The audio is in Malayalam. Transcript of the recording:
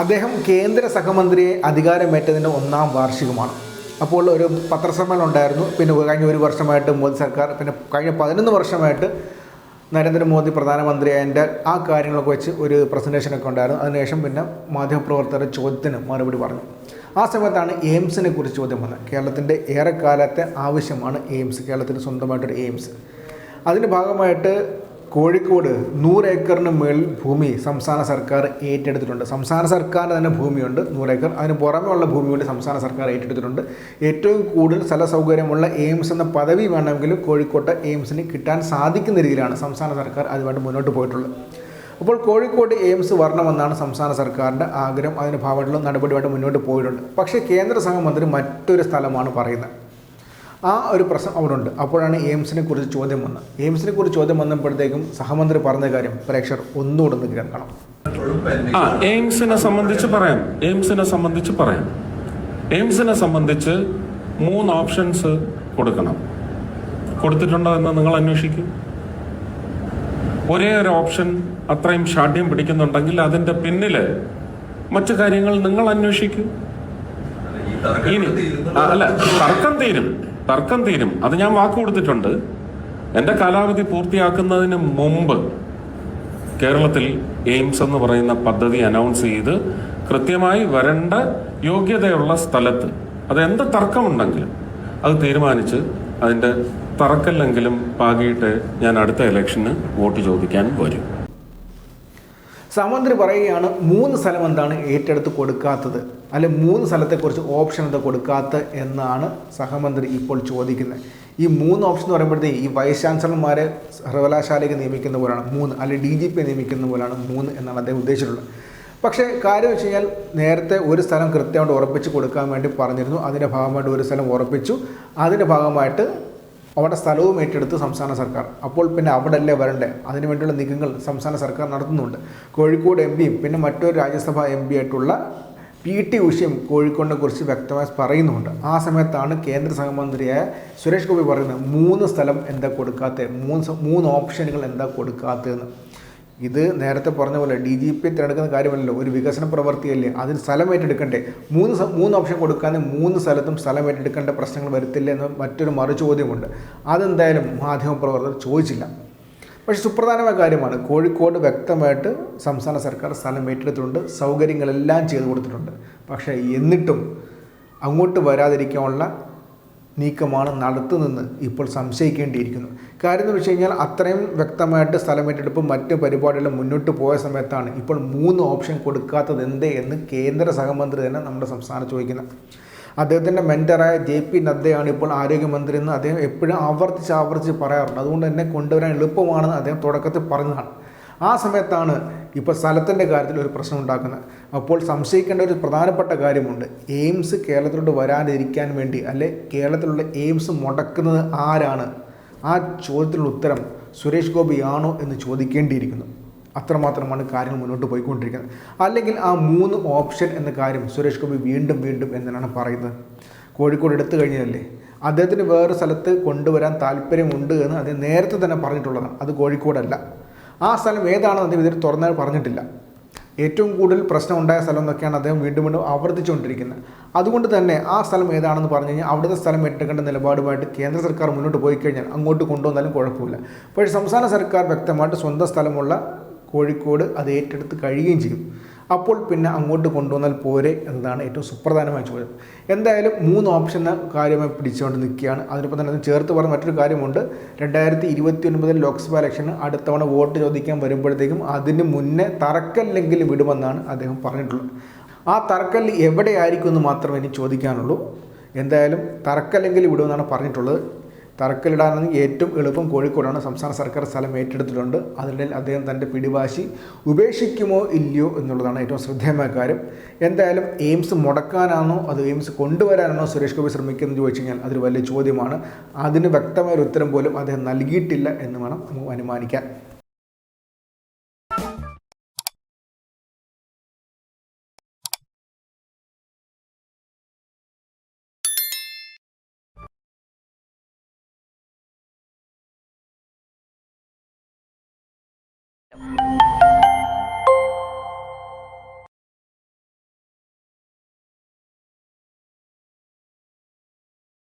അദ്ദേഹം കേന്ദ്ര സഹമന്ത്രിയെ അധികാരമേറ്റതിന്റെ ഒന്നാം വാർഷികമാണ്. അപ്പോൾ ഒരു പത്രസമ്മേളനം ഉണ്ടായിരുന്നു. പിന്നെ കഴിഞ്ഞ ഒരു വർഷമായിട്ട് മോദി സർക്കാർ പിന്നെ കഴിഞ്ഞ പതിനൊന്ന് വർഷമായിട്ട് നരേന്ദ്രമോദി പ്രധാനമന്ത്രിയായതിന്റെ ആ കാര്യങ്ങളൊക്കെ വെച്ച് ഒരു പ്രസന്റേഷനൊക്കെ ഉണ്ടായിരുന്നു. അതിനുശേഷം പിന്നെ മാധ്യമപ്രവർത്തകരുടെ ചോദ്യത്തിന് മറുപടി പറഞ്ഞു. ആ സമയത്താണ് എയിംസിനെ കുറിച്ച് ചോദ്യം വന്നത്. കേരളത്തിന്റെ ഏറെക്കാലത്തെ ആവശ്യമാണ് എയിംസ് കേരളത്തിന് സ്വന്തമായിട്ടൊരു എയിംസ്. അതിന്റെ ഭാഗമായിട്ട് കോഴിക്കോട് നൂറ് ഏക്കറിന് മേളിൽ ഭൂമി സംസ്ഥാന സർക്കാർ ഏറ്റെടുത്തിട്ടുണ്ട്. സംസ്ഥാന സർക്കാരിന് തന്നെ ഭൂമിയുണ്ട് നൂറ് ഏക്കർ. അതിന് പുറമെയുള്ള ഭൂമി കൂടി സംസ്ഥാന സർക്കാർ ഏറ്റെടുത്തിട്ടുണ്ട്. ഏറ്റവും കൂടുതൽ സ്ഥല സൗകര്യമുള്ള എയിംസ് എന്ന പദവി വേണമെങ്കിൽ കോഴിക്കോട്ട് എയിംസിന് കിട്ടാൻ സാധിക്കുന്ന രീതിയിലാണ് സംസ്ഥാന സർക്കാർ അതുമായിട്ട് മുന്നോട്ട് പോയിട്ടുള്ളത്. അപ്പോൾ കോഴിക്കോട് എയിംസ് വരണമെന്നാണ് സംസ്ഥാന സർക്കാരിന്റെ ആഗ്രഹം. അതിന് ഭാഗമായിട്ടുള്ള നടപടിയുമായിട്ട് മുന്നോട്ട് പോയിട്ടുണ്ട്. പക്ഷേ കേന്ദ്ര സഹമന്ത്രി മറ്റൊരു സ്ഥലമാണ് പറയുന്നത്. ആ ഒരു പ്രശ്നം അവിടെ ഉണ്ട് അപ്പോഴാണ് എയിംസിനെ കുറിച്ച് ചോദ്യം വന്നത്. എയിംസിനെ കുറിച്ച് ചോദ്യം വന്നപ്പോഴത്തേക്കും സഹമന്ത്രി പറഞ്ഞ കാര്യം പ്രേക്ഷകർ ഒന്നുകൂടെ ഒന്ന് കേൾക്കണം. ആ എയിംസിനെ സംബന്ധിച്ച് പറയാം. എയിംസിനെ സംബന്ധിച്ച് പറയാം. എയിംസിനെ സംബന്ധിച്ച് മൂന്ന് ഓപ്ഷൻസ് കൊടുക്കണം. കൊടുത്തിട്ടുണ്ടോ എന്ന് നിങ്ങൾ അന്വേഷിക്കും. ഒരേ ഒരു ഓപ്ഷൻ അത്രയും ഷാഠ്യം പിടിക്കുന്നുണ്ടെങ്കിൽ അതിന്റെ പിന്നിൽ മറ്റു കാര്യങ്ങൾ നിങ്ങൾ അന്വേഷിക്കും. അല്ല തർക്കം തീരും. തർക്കം തീരും. അത് ഞാൻ വാക്ക് കൊടുത്തിട്ടുണ്ട്. എന്റെ കാലാവധി പൂർത്തിയാക്കുന്നതിന് മുമ്പ് കേരളത്തിൽ എയിംസ് എന്ന് പറയുന്ന പദ്ധതി അനൗൺസ് ചെയ്ത് കൃത്യമായി വരേണ്ട യോഗ്യതയുള്ള സ്ഥലത്ത് അത് എന്ത് തർക്കമുണ്ടെങ്കിലും അത് തീരുമാനിച്ച് അതിന്റെ തറക്കല്ലെങ്കിലും പാകിയിട്ട് ഞാൻ അടുത്ത ഇലക്ഷന് വോട്ട് ചോദിക്കാൻ വരും. സഹമന്ത്രി പറയുകയാണ് മൂന്ന് സ്ഥലം എന്താണ് ഏറ്റെടുത്ത് കൊടുക്കാത്തത്? അല്ലെ മൂന്ന് സ്ഥലത്തെക്കുറിച്ച് ഓപ്ഷൻ എന്താ കൊടുക്കാത്ത എന്നാണ് സഹമന്ത്രി ഇപ്പോൾ ചോദിക്കുന്നത്. ഈ മൂന്ന് ഓപ്ഷൻ എന്ന് പറയുമ്പോഴത്തേക്ക് ഈ വൈസ് ചാൻസലർമാരെ സർവകലാശാലയ്ക്ക് നിയമിക്കുന്ന പോലെയാണ് മൂന്ന് അല്ലെ ഡി ജി പി നിയമിക്കുന്ന പോലെയാണ് മൂന്ന് എന്നാണ് അദ്ദേഹം ഉദ്ദേശിച്ചിട്ടുള്ളത്. പക്ഷേ കാര്യം വെച്ച് കഴിഞ്ഞാൽ നേരത്തെ ഒരു സ്ഥലം കൃത്യമായിട്ട് ഉറപ്പിച്ച് കൊടുക്കാൻ വേണ്ടി പറഞ്ഞിരുന്നു. അതിന്റെ ഭാഗമായിട്ട് ഒരു സ്ഥലം ഉറപ്പിച്ചു. അതിന്റെ ഭാഗമായിട്ട് അവിടെ സ്ഥലവും ഏറ്റെടുത്ത് സംസ്ഥാന സർക്കാർ. അപ്പോൾ പിന്നെ അവിടെ അല്ലേ വരണ്ടേ? അതിനു വേണ്ടിയുള്ള നീക്കങ്ങൾ സംസ്ഥാന സർക്കാർ നടത്തുന്നുണ്ട്. കോഴിക്കോട് എം പിയും പിന്നെ മറ്റൊരു രാജ്യസഭാ എം പി ആയിട്ടുള്ള പി ടി ഉഷയും കോഴിക്കോടിനെ കുറിച്ച് വ്യക്തമായി പറയുന്നുണ്ട് ആ സമയത്താണ് കേന്ദ്ര സഹമന്ത്രിയായ സുരേഷ് ഗോപി പറയുന്നത് മൂന്ന് സ്ഥലം എന്താ കൊടുക്കാത്ത മൂന്ന് മൂന്ന് ഓപ്ഷനുകൾ എന്താ കൊടുക്കാത്തതെന്ന്. ഇത് നേരത്തെ പറഞ്ഞ പോലെ ഡി ജി പി തിരഞ്ഞെടുക്കുന്ന കാര്യമല്ലല്ലോ. ഒരു വികസന പ്രവൃത്തിയല്ലേ. അതിന് സ്ഥലം ഏറ്റെടുക്കണ്ടേ. മൂന്ന് മൂന്ന് ഓപ്ഷൻ കൊടുക്കാതെ മൂന്ന് സ്ഥലത്തും സ്ഥലം ഏറ്റെടുക്കേണ്ട പ്രശ്നങ്ങൾ വരുത്തില്ല എന്ന് മറ്റൊരു മറു ചോദ്യമുണ്ട് അതെന്തായാലും മാധ്യമപ്രവർത്തകർ ചോദിച്ചില്ല. പക്ഷേ സുപ്രധാനമായ കാര്യമാണ്. കോഴിക്കോട് വ്യക്തമായിട്ട് സംസ്ഥാന സർക്കാർ സ്ഥലം ഏറ്റെടുത്തിട്ടുണ്ട്. സൗകര്യങ്ങളെല്ലാം ചെയ്തു കൊടുത്തിട്ടുണ്ട്. പക്ഷേ എന്നിട്ടും അങ്ങോട്ട് വരാതിരിക്കാനുള്ള നീക്കമാണ് നടത്തുന്നതെന്ന് ഇപ്പോൾ സംശയിക്കേണ്ടിയിരിക്കുന്നു. കാര്യം എന്ന് വെച്ച് കഴിഞ്ഞാൽ അത്രയും വ്യക്തമായിട്ട് സ്ഥലമേറ്റെടുപ്പും മറ്റ് പരിപാടികളും മുന്നോട്ട് പോയ സമയത്താണ് ഇപ്പോൾ മൂന്ന് ഓപ്ഷൻ കൊടുക്കാത്തത് എന്തേ എന്ന് കേന്ദ്ര സഹമന്ത്രി തന്നെ നമ്മുടെ സംസ്ഥാനം ചോദിക്കുന്നത്. അദ്ദേഹത്തിന്റെ മെന്ററായ ജെ പി നദ്ദയാണ് ഇപ്പോൾ ആരോഗ്യമന്ത്രി എന്ന് അദ്ദേഹം എപ്പോഴും ആവർത്തിച്ച് ആവർത്തിച്ച് പറയാറുണ്ട്. അതുകൊണ്ട് തന്നെ കൊണ്ടുവരാൻ എളുപ്പമാണെന്ന് അദ്ദേഹം തുടക്കത്തിൽ പറഞ്ഞതാണ്. ആ സമയത്താണ് ഇപ്പോൾ സ്ഥലത്തിന്റെ കാര്യത്തിൽ ഒരു പ്രശ്നം ഉണ്ടാക്കുന്നത്. അപ്പോൾ സംശയിക്കേണ്ട ഒരു പ്രധാനപ്പെട്ട കാര്യമുണ്ട്. എയിംസ് കേരളത്തിലോട്ട് വരാതിരിക്കാൻ വേണ്ടി അല്ലെ കേരളത്തിലുള്ള എയിംസ് മുടക്കുന്നത് ആരാണ്? ആ ചോദ്യത്തിനുള്ള ഉത്തരം സുരേഷ് ഗോപി ആണോ എന്ന് ചോദിക്കേണ്ടിയിരിക്കുന്നു. അത്രമാത്രമാണ് കാര്യങ്ങൾ മുന്നോട്ട് പോയിക്കൊണ്ടിരിക്കുന്നത്. അല്ലെങ്കിൽ ആ മൂന്ന് ഓപ്ഷൻ എന്ന കാര്യം സുരേഷ് ഗോപി വീണ്ടും വീണ്ടും എന്നാണ് പറയുന്നത്. കോഴിക്കോട് എടുത്തു കഴിഞ്ഞതല്ലേ? അദ്ദേഹത്തിന് വേറൊരു സ്ഥലത്ത് കൊണ്ടുവരാൻ താല്പര്യമുണ്ട് എന്ന് അദ്ദേഹം നേരത്തെ തന്നെ പറഞ്ഞിട്ടുള്ളതാണ്. അത് കോഴിക്കോടല്ല. ആ സ്ഥലം ഏതാണെന്ന് അദ്ദേഹം ഇതിൽ തുറന്നാൽ പറഞ്ഞിട്ടില്ല. ഏറ്റവും കൂടുതൽ പ്രശ്നം ഉണ്ടായ സ്ഥലം എന്നൊക്കെയാണ് അദ്ദേഹം വീണ്ടും വീണ്ടും ആവർത്തിച്ചുകൊണ്ടിരിക്കുന്നത്. അതുകൊണ്ട് തന്നെ ആ സ്ഥലം ഏതാണെന്ന് പറഞ്ഞു കഴിഞ്ഞാൽ അവിടുത്തെ സ്ഥലം ഏറ്റെടുക്കേണ്ട നിലപാടുമായിട്ട് കേന്ദ്ര സർക്കാർ മുന്നോട്ട് പോയി കഴിഞ്ഞാൽ അങ്ങോട്ട് കൊണ്ടുവന്നാലും കുഴപ്പമില്ല. പക്ഷേ സംസ്ഥാന സർക്കാർ വ്യക്തമായിട്ട് സ്വന്തം സ്ഥലമുള്ള കോഴിക്കോട് അത് ഏറ്റെടുത്ത് കഴിയുകയും ചെയ്യും. അപ്പോൾ പിന്നെ അങ്ങോട്ട് കൊണ്ടുവന്നാൽ പോരെ എന്നതാണ് ഏറ്റവും സുപ്രധാനമായ ചോദ്യം. എന്തായാലും മൂന്ന് ഓപ്ഷൻ കാര്യമായി പിടിച്ചുകൊണ്ട് നിൽക്കുകയാണ്. അതിനൊപ്പം തന്നെ ചേർത്ത് പറഞ്ഞ മറ്റൊരു കാര്യമുണ്ട്. രണ്ടായിരത്തി ഇരുപത്തി ഒൻപതിൽ ലോക്സഭാ ഇലക്ഷൻ അടുത്തവണ വോട്ട് ചോദിക്കാൻ വരുമ്പോഴത്തേക്കും അതിന് മുന്നേ തറക്കല്ലെങ്കിൽ വിടുമെന്നാണ് അദ്ദേഹം പറഞ്ഞിട്ടുള്ളത്. ആ തറക്കല്ല് എവിടെയായിരിക്കും എന്ന് മാത്രമേ ഇനി ചോദിക്കാനുള്ളൂ. എന്തായാലും തറക്കല്ലെങ്കിൽ വിടുമെന്നാണ് പറഞ്ഞിട്ടുള്ളത്. തറക്കല്ലിടാനെങ്കിൽ ഏറ്റവും എളുപ്പം കോഴിക്കോടാണ് സംസ്ഥാന സർക്കാർ സ്ഥലം ഏറ്റെടുത്തിട്ടുണ്ട്. അതിനിടയിൽ അദ്ദേഹം തന്റെ പിടിവാശി ഉപേക്ഷിക്കുമോ ഇല്ലയോ എന്നുള്ളതാണ് ഏറ്റവും ശ്രദ്ധേയമായ കാര്യം. എന്തായാലും എയിംസ് മുടക്കാനാണോ അത് എയിംസ് കൊണ്ടുവരാനാണോ സുരേഷ് ഗോപി ശ്രമിക്കുന്നത് ചോദിച്ചു കഴിഞ്ഞാൽ അതൊരു വലിയ ചോദ്യമാണ്. അതിന് വ്യക്തമായ ഒരു ഉത്തരം പോലും അദ്ദേഹം നൽകിയിട്ടില്ല എന്ന് വേണം നമുക്ക് അനുമാനിക്കാൻ. Yep.